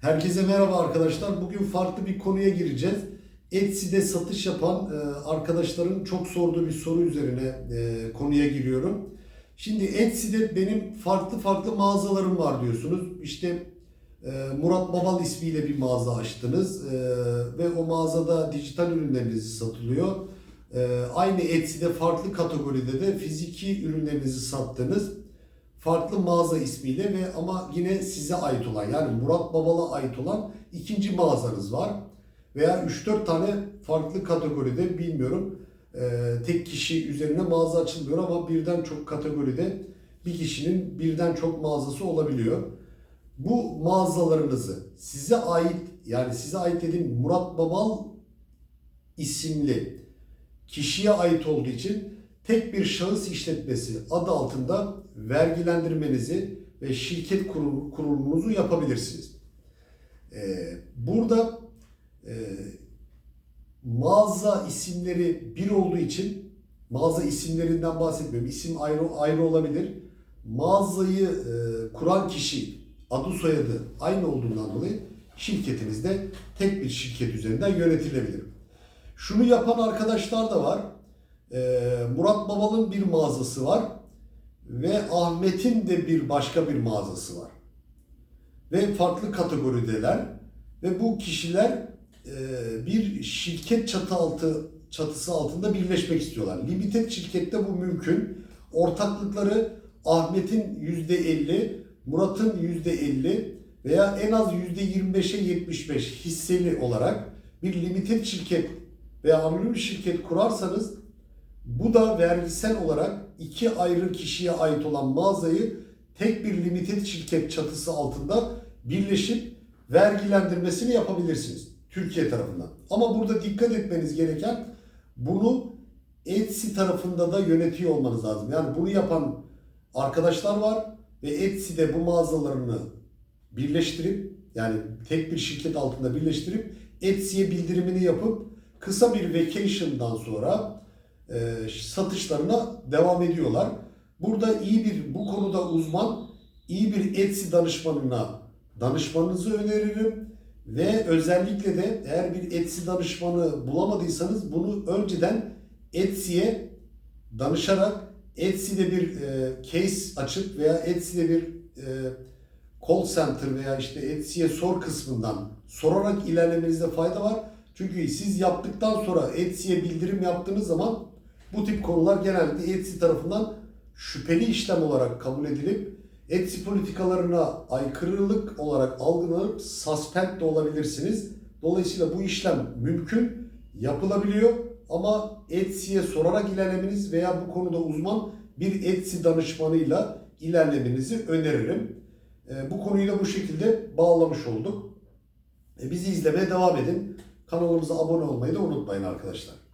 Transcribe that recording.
Herkese merhaba arkadaşlar. Bugün farklı bir konuya gireceğiz. Etsy'de satış yapan e, arkadaşların çok sorduğu bir soru üzerine e, konuya giriyorum. Şimdi Etsy'de benim farklı farklı mağazalarım var diyorsunuz. İşte e, Murat Babal ismiyle bir mağaza açtınız ve o mağazada dijital ürünlerinizi satılıyor. Aynı Etsy'de farklı kategoride de fiziki ürünlerinizi sattınız farklı mağaza ismiyle ve ama yine size ait olan yani Murat Babal'a ait olan ikinci mağazanız var. Veya 3-4 tane farklı kategoride bilmiyorum e, tek kişi üzerine mağaza açılmıyor ama birden çok kategoride bir kişinin birden çok mağazası olabiliyor. Bu mağazalarınızı size ait yani size ait dediğim Murat Babal isimli kişiye ait olduğu için tek bir şahıs işletmesi adı altında vergilendirmenizi ve şirket kurul- kurulunuzu yapabilirsiniz. Ee, burada e, mağaza isimleri bir olduğu için mağaza isimlerinden bahsetmiyorum. İsim ayrı ayrı olabilir. Mağazayı e, kuran kişi adı soyadı aynı olduğundan dolayı şirketinizde tek bir şirket üzerinden yönetilebilir. Şunu yapan arkadaşlar da var. Ee, Murat Babal'ın bir mağazası var ve Ahmet'in de bir başka bir mağazası var. Ve farklı kategorideler ve bu kişiler e, bir şirket çatı altı çatısı altında birleşmek istiyorlar. Limited şirkette bu mümkün. Ortaklıkları Ahmet'in %50, Murat'ın %50 veya en az %25'e 75 hisseli olarak bir limited şirket veya anonim şirket kurarsanız bu da vergisel olarak iki ayrı kişiye ait olan mağazayı tek bir limited şirket çatısı altında birleşip vergilendirmesini yapabilirsiniz Türkiye tarafından. Ama burada dikkat etmeniz gereken bunu Etsy tarafında da yönetiyor olmanız lazım. Yani bunu yapan arkadaşlar var ve Etsy'de bu mağazalarını birleştirip yani tek bir şirket altında birleştirip Etsy'ye bildirimini yapıp kısa bir vacation'dan sonra e, satışlarına devam ediyorlar. Burada iyi bir bu konuda uzman, iyi bir Etsy danışmanına danışmanınızı öneririm ve özellikle de eğer bir Etsy danışmanı bulamadıysanız bunu önceden Etsy'ye danışarak Etsy'de bir e, case açıp veya Etsy'de bir e, call center veya işte Etsy'ye sor kısmından sorarak ilerlemenizde fayda var. Çünkü siz yaptıktan sonra Etsy'ye bildirim yaptığınız zaman bu tip konular genelde Etsy tarafından şüpheli işlem olarak kabul edilip Etsy politikalarına aykırılık olarak algılanıp suspend de olabilirsiniz. Dolayısıyla bu işlem mümkün, yapılabiliyor ama Etsy'ye sorarak ilerlemeniz veya bu konuda uzman bir Etsy danışmanıyla ilerlemenizi öneririm. E, bu konuyu da bu şekilde bağlamış olduk. E, bizi izlemeye devam edin. Kanalımıza abone olmayı da unutmayın arkadaşlar.